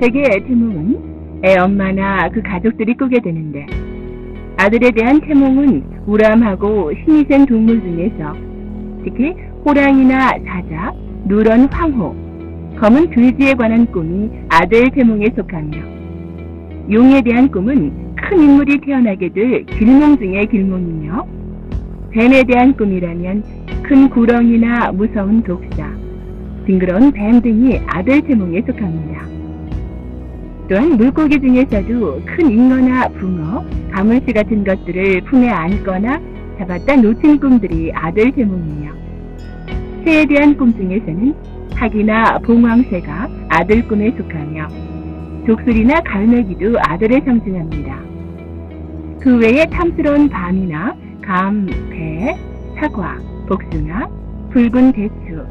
대개 태몽은 애 엄마나 그 가족들이 꾸게 되는데 아들에 대한 태몽은 우람하고 힘이 센 동물 중에서 특히 호랑이나 사자, 누런 황호, 검은 돼지에 관한 꿈이 아들 태몽에 속하며 용에 대한 꿈은 큰 인물이 태어나게 될 길몽 중의 길몽이며 뱀에 대한 꿈이라면 큰 구렁이나 무서운 독사, 징그러운 뱀 등이 아들 태몽에 속합니다. 또한 물고기 중에서도 큰 잉어나 붕어, 가물치 같은 것들을 품에 안거나 잡았다 놓친 꿈들이 아들 태몽이며 새에 대한 꿈 중에서는 학이나 봉황새가 아들 꿈에 속하며 독수리나 갈매기도 아들을 상징합니다. 그 외에 탐스러운 밤이나 감, 배, 사과, 복숭아, 붉은 대추,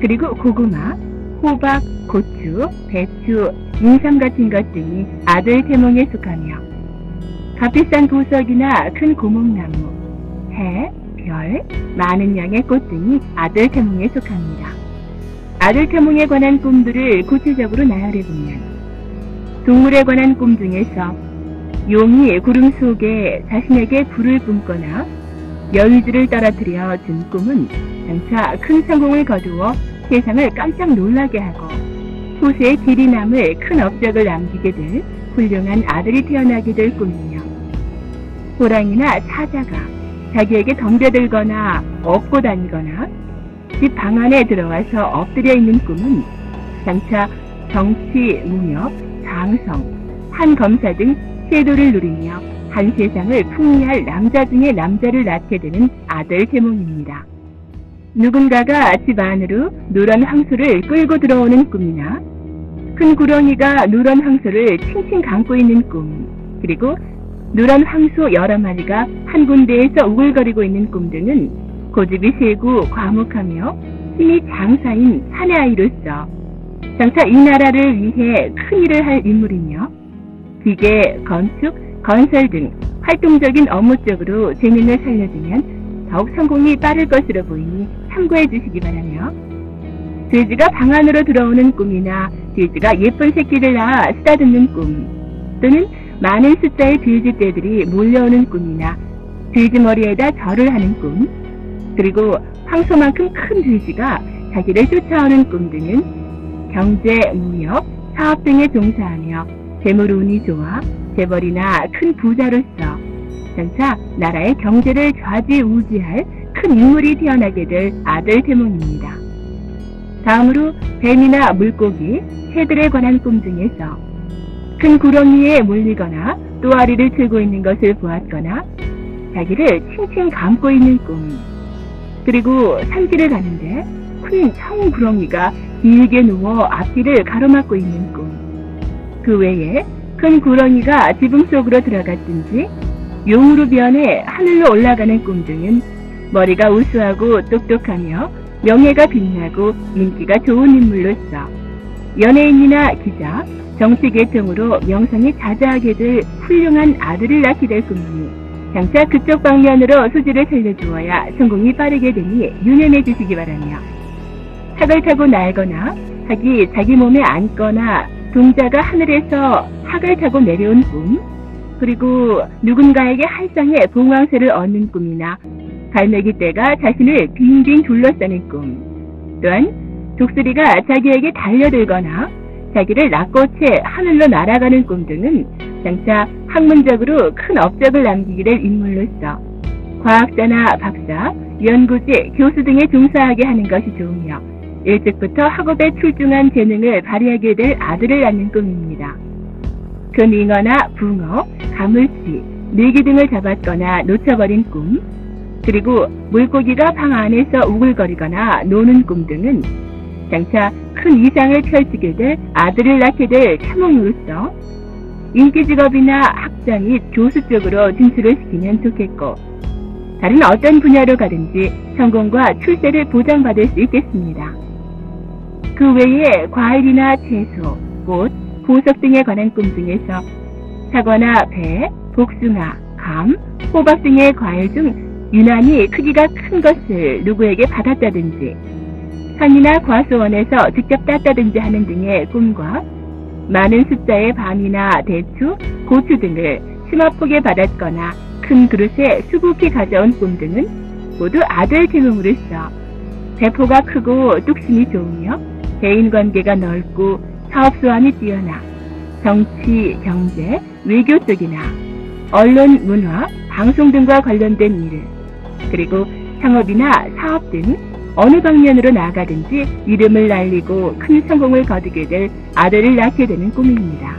그리고 고구마, 호박, 고추, 배추, 인삼 같은 것 등이 아들 태몽에 속하며 값비싼 보석이나 큰 고목나무, 해, 별, 많은 양의 꽃 등이 아들 태몽에 속합니다. 아들 태몽에 관한 꿈들을 구체적으로 나열해 보면 동물에 관한 꿈 중에서 용이 구름 속에 자신에게 불을 뿜거나 여의주를 떨어뜨려 준 꿈은 장차 큰 성공을 거두어 세상을 깜짝 놀라게 하고 후세에 길이 남을 큰 업적을 남기게 될 훌륭한 아들이 태어나게 될 꿈이며 호랑이나 사자가 자기에게 덤벼들거나 업고 다니거나 집 방 안에 들어와서 엎드려 있는 꿈은 장차 정치, 무역, 장성, 한 검사 등 세도를 누리며 한 세상을 풍미할 남자 중에 남자를 낳게 되는 아들 태몽입니다. 누군가가 집 안으로 누런 황소를 끌고 들어오는 꿈이나 큰 구렁이가 누런 황소를 칭칭 감고 있는 꿈, 그리고 누런 황소 여러 마리가 한 군데에서 우글거리고 있는 꿈 등은 고집이 세고 과묵하며 힘이 장사인 사내 아이로서 장차 이 나라를 위해 큰 일을 할 인물이며 기계, 건축, 건설 등 활동적인 업무 쪽으로 재능을 살려주면 더욱 성공이 빠를 것으로 보이니 참고해 주시기 바라며 돼지가 방 안으로 들어오는 꿈이나 돼지가 예쁜 새끼를 낳아 쓰다듬는 꿈 또는 많은 숫자의 돼지 떼들이 몰려오는 꿈이나 돼지 머리에다 절을 하는 꿈 그리고 황소만큼 큰 돼지가 자기를 쫓아오는 꿈 등은 경제, 무역, 사업 등에 종사하며 재물 운이 좋아 재벌이나 큰 부자로서 장차 나라의 경제를 좌지우지할 큰 인물이 태어나게 될 아들 태몽입니다. 다음으로 뱀이나 물고기, 새들에 관한 꿈 중에서 큰 구렁이에 몰리거나 또아리를 들고 있는 것을 보았거나 자기를 칭칭 감고 있는 꿈 그리고 산길을 가는데 큰 청구렁이가 길게 누워 앞길을 가로막고 있는 꿈. 그 외에 큰 구렁이가 지붕 속으로 들어갔든지 용으로 변해 하늘로 올라가는 꿈 등은 머리가 우수하고 똑똑하며 명예가 빛나고 인기가 좋은 인물로서 연예인이나 기자, 정치 계통으로 명성이 자자하게 될 훌륭한 아들을 낳게 될 꿈이니 장차 그쪽 방면으로 소지를 살려주어야 성공이 빠르게 되니 유념해 주시기 바라며 학을 타고 날거나 학이 자기 몸에 앉거나 동자가 하늘에서 학을 타고 내려온 꿈 그리고 누군가에게 한쌍의 봉황새를 얻는 꿈이나 갈매기 떼가 자신을 빙빙 둘러싸는 꿈 또한 독수리가 자기에게 달려들거나 자기를 낚고채 하늘로 날아가는 꿈 등은 장차 학문적으로 큰 업적을 남기게 될 인물로서 과학자나 박사, 연구지, 교수 등에 종사하게 하는 것이 좋으며 일찍부터 학업에 출중한 재능을 발휘하게 될 아들을 낳는 꿈입니다. 금잉어나 붕어, 가물치, 메기 등을 잡았거나 놓쳐버린 꿈, 그리고 물고기가 방 안에서 우글거리거나 노는 꿈 등은 장차 큰 이상을 펼치게 될 아들을 낳게 될 탐험으로서 인기 직업이나 학자 및 교수 쪽으로 진출을 시키면 좋겠고 다른 어떤 분야로 가든지 성공과 출세를 보장받을 수 있겠습니다. 그 외에 과일이나 채소, 꽃, 보석 등에 관한 꿈 중에서 사과나 배, 복숭아, 감, 호박 등의 과일 중 유난히 크기가 큰 것을 누구에게 받았다든지 산이나 과수원에서 직접 땄다든지 하는 등의 꿈과 많은 숫자의 밤이나 대추, 고추 등을 치마폭에 받았거나 큰 그릇에 수북히 가져온 꿈 등은 모두 아들 제목으로서 배포가 크고 뚝심이 좋으며 대인관계가 넓고 사업수완이 뛰어나 정치, 경제, 외교 쪽이나 언론, 문화, 방송 등과 관련된 일을 그리고 창업이나 사업 등 어느 방면으로 나아가든지 이름을 날리고 큰 성공을 거두게 될 아들을 낳게 되는 꿈입니다.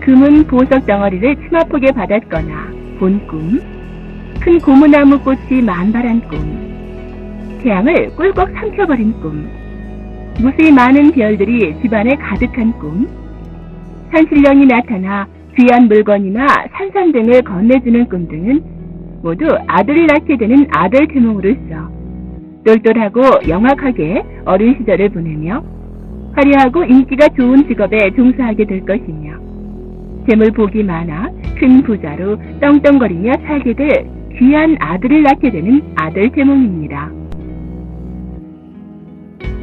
금은 보석 덩어리를 치마폭에 받았거나 본 꿈, 큰 고무나무 꽃이 만발한 꿈, 태양을 꿀꺽 삼켜버린 꿈, 무수히 많은 별들이 집안에 가득한 꿈, 산신령이 나타나 귀한 물건이나 산산 등을 건네주는 꿈 등은 모두 아들을 낳게 되는 아들 태몽으로서 똘똘하고 영악하게 어린 시절을 보내며 화려하고 인기가 좋은 직업에 종사하게 될 것이며 재물 복이 많아 큰 부자로 떵떵거리며 살게 될 귀한 아들을 낳게 되는 아들 태몽입니다.